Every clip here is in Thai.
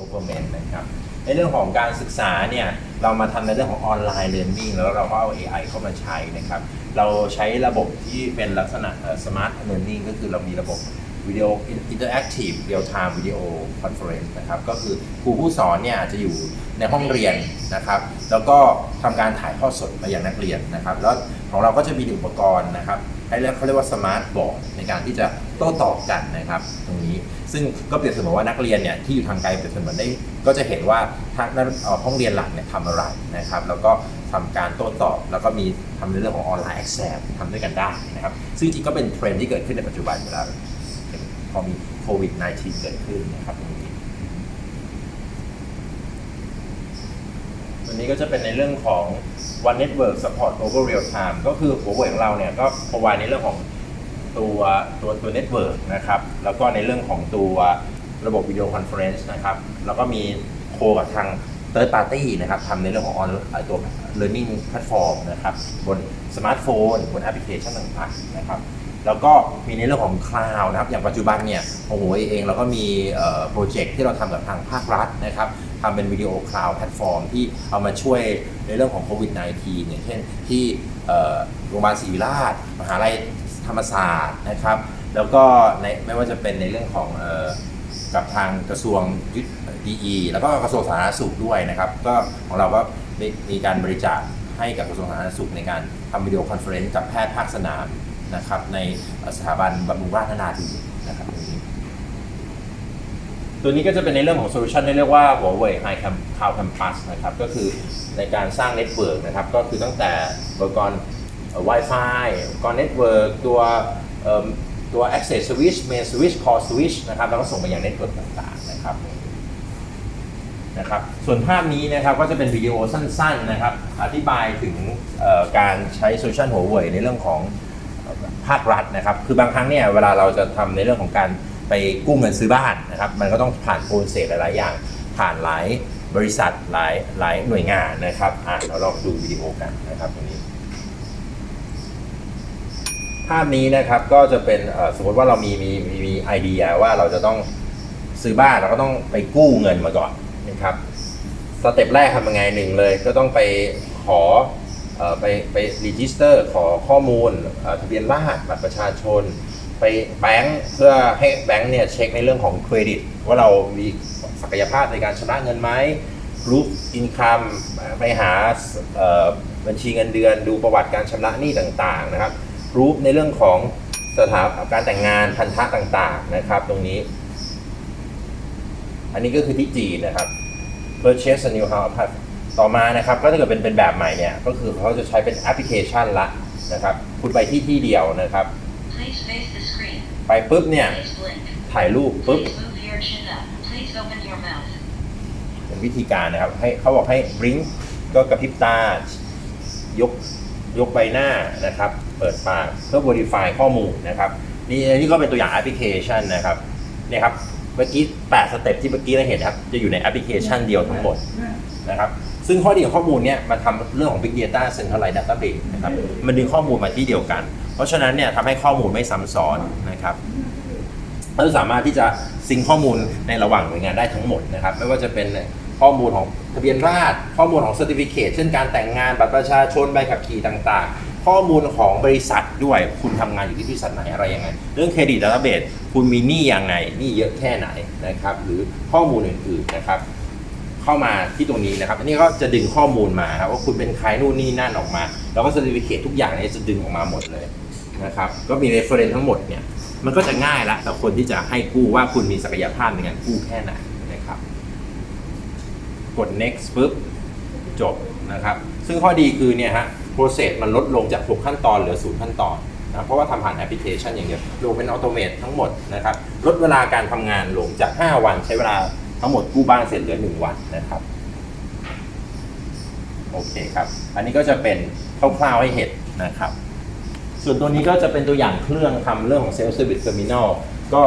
government นะครับในเรื่องของการศึกษาเนี่ยเรามาทำในเรื่องของออนไลน์เรียนรู้แล้วเราก็เอา AI เข้ามาใช้นะครับเราใช้ระบบที่เป็นลักษณะเอ่อ smart learning ก็คือเรามีระบบวิดีโอ interactive real time video conference นะครับ ก็คือครูผู้สอนเนี่ยอาจจะอยู่ในห้องเรียนนะครับ แล้วก็ทำการถ่ายทอดสดมาอย่างนักเรียนนะครับ แล้วของเราก็จะมีอุปกรณ์นะครับให้เรียกเขาเรียกว่าสมาร์ทบอร์ดในการที่จะโต้ตอบกันนะครับ ตรงนี้ ซึ่งก็เปรียบเสมือนว่านักเรียนเนี่ยที่อยู่ทางไกลเปรียบเสมือนได้ก็จะเห็นว่าทางด้นห้องเรียนหลักเนี่ยทำอะไรนะครับแล้วก็ทำการโต้ตอบ แล้วก็มีทำในเรื่องของออนไลน์ access ทำด้วยกันได้นะครับซึ่งจริงก็เป็นเทรนด์ที่เกิดขึ้นในปัจจุบันอยู่แล้วพอมีโควิด -19 เกิดขึ้นนะครับตรงนี้ตัวนี้ก็จะเป็นในเรื่องของ One Network Support Global Real Time ก็คือหัวเว่ยของเราเนี่ยก็ provide ในเรื่องของ ตัวตัวตัว Network นะครับแล้วก็ในเรื่องของตัวระบบวิดีโอคอนเฟอเรนซ์นะครับแล้วก็มีโคกับทาง Third Party นะครับทำในเรื่องของออนตัว Learning Platform นะครับบนสมาร์ทโฟนบนแอปพลิเคชันต่างๆนะครับแล้วก็มีในเรื่องของคลาวนะครับอย่างปัจจุบันเนี่ยโอ้โหเองเราก็มีโปรเจกต์ที่เราทำกับทางภาครัฐนะครับทำเป็นวิดีโอคลาวด์แพลตฟอร์มที่เอามาช่วยในเรื่องของโควิด -19 อย่างเช่นที่โรงพยาบาลศรีวิราช มหาลัย รรมศาสตร์นะครับ แล้วก็ในไม่ว่าจะเป็นในเรื่องของออกับทางกระทรวงยุทธ DE แล้วก็กระทรวงสาธารณสุขด้วยนะครับ ก็ของเราก็มีมีการบริจาคให้กับกระทรวงสาธารณสุขในการทำวิดีโอคอนเฟอเรนซ์กับแพทย์ภาคสนามนะครับในสถาบันบำรุงราษนาดีนะครับตัวนี้ก็จะเป็นในเรื่องของโซลูชันที่เรียกว่า Huawei High Cloud Campus นะครับ ก็คือในการสร้างเน็ตเวิร์กนะครับ ก็คือตั้งแต่อุปกรณ์ Wi-Fi กรณ์เน็ตเวิร์กตัวตัว Access Switch Main Switch Core Switch นะครับแล้วก็ส่งไปยังเน็ตเวิร์กต่างๆนะครับนะครับส่วนภาพนี้นะครับก็จะเป็นวิดีโอสั้นๆนะครับอธิบายถึงการใช้โซลูชันหัวเว่ยในเรื่องของภาครัฐนะครับคือบางครั้งเนี่ยเวลาเราจะทำในเรื่องของการไปกู้เงินซื้อบ้านนะครับมันก็ต้องผ่านโปรเซสหลายๆอย่าง ผ่านหลายบริษัทหลายหลายหน่วยงานนะครับอะเราลองดูวิดีโอกันนะครับตรงนี้ ภาพนี้นะครับก็จะเป็นสมมติว่าเรามีมีมีไอเดียว่าเราจะต้องซื้อบ้านเราก็ต้องไปกู้เงินมาก่อนนะครับสเต็ปแรกทำยังไงหนึ่งเลย ก็ต้องไปขออไปไปรีจิสเตอร์ขอข้อมูลทะเบียนราษฎรบัตรประชาชน ไปแบงค์เพื่อให้แบงค์เนี่ยเช็คในเรื่องของเครดิต ว่าเรามีศักยภาพในการชำระเงินไหมรูปอินคัมไปหาบัญชีเงินเดือนดูประวัติการชำระหนี้ต่างๆนะครับ รูปในเรื่องของสถาการแต่งงานพันธะต่าง ๆ นะครับ ตรงนี้ อันนี้ก็คือที่จีนนะครับ purchase a new house apart ต่อมานะครับ ก็ถ้าเกิดเป็นเป็นแบบใหม่เนี่ย ก็คือเขาจะใช้เป็นแอปพลิเคชันละนะครับ คุณไปที่ที่เดียวนะครับ Please face the screen. ไปปุ๊บเนี่ย Please blink. ถ่ายรูปปุ๊บ Please move your chin up. Please open your mouth. เป็นวิธีการนะครับ ให้เขาบอกให้บริงก็กระพริบตายก ยกใบหน้านะครับ เปิดปากเพื่อ verify ข้อมูลนะครับนี่นี่ก็เป็นตัวอย่างแอปพลิเคชันนะครับเนี่ยครับเมื่อกี้8สเต็ปที่เมื่อกี้เราเห็นครับ จะอยู่ในแอปพลิเคชันเดียวทั้งหมดนะครับ ซึ่งข้อดีของข้อมูลเนี่ยมันทำเรื่องของ Big Data Centralized Database นะครับ มันดึงข้อมูลมาที่เดียวกัน เพราะฉะนั้นเนี่ยทำให้ข้อมูลไม่ซ้ำซ้อนนะครับเราสามารถที่จะซิงข้อมูลในระหว่างหน่วยงานได้ทั้งหมดนะครับ ไม่ว่าจะเป็น ข้อมูลของทะเบียนราษฎรข้อมูลของ Certificate เช่นการแต่งงานบัตรประชาชนใบขับขี่ต่างๆ ข้อมูลของบริษัทด้วยคุณทำงานอยู่ที่บริษัทไหนอะไรยังไง เรื่องเครดิตดัตเตอร์เบสคุณมีหนี้ยังไงหนี้เยอะแค่ไหนนะครับ หรือข้อมูลอื่นๆนะครับ เข้ามาที่ตรงนี้นะครับ อันนี้ก็จะดึงข้อมูลมาครับว่าคุณเป็นใครนู่นนี่นั่นออกมา แล้วก็ Certificate ทุกอย่างเนี่ยจะดึงออกมาหมดเลยนะครับ ก็มี reference ทั้งหมดเนี่ยมันก็จะง่ายละต่อคนที่จะให้กู้ว่าคุณมีศักยภาพในการกู้แค่ไหนนะครับ กด next ปุ๊บจบนะครับ ซึ่งข้อดีคือเนี่ยฮะ process มันลดลงจาก 6 ขั้นตอนเหลือ 0 ขั้นตอนนะเพราะว่าทำผ่านแอปพลิเคชันอย่างเดียวลงเป็นออโตเมตทั้งหมดนะครับ ลดเวลาการทำงานลงจาก 5 วันใช้เวลาทั้งหมดกู้บ้านเสร็จเหลือ 1 วันนะครับโอเคครับ อันนี้ก็จะเป็นคร่าวๆให้เห็นนะครับ ส่วนตัวนี้ก็จะเป็นตัวอย่างเครื่องทำเรื่องของ Self Service Terminal ก็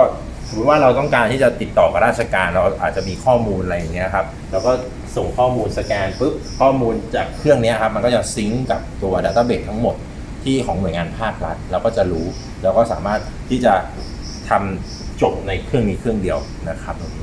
มติว่าเราต้องการที่จะติดต่อกับราชการเราอาจจะมีข้อมูลอะไรอย่างเงี้ยครับเราก็ส่งข้อมูลสแกนปุ๊บข้อมูลจากเครื่องเนี้ยครับมันก็จะซิงก์กับตัว Database ทั้งหมดที่ของหน่วยงานภาครัฐเราก็จะรู้ แล้วก็สามารถที่จะทำจบในเครื่องนี้เครื่องเดียวนะครับตรงนี้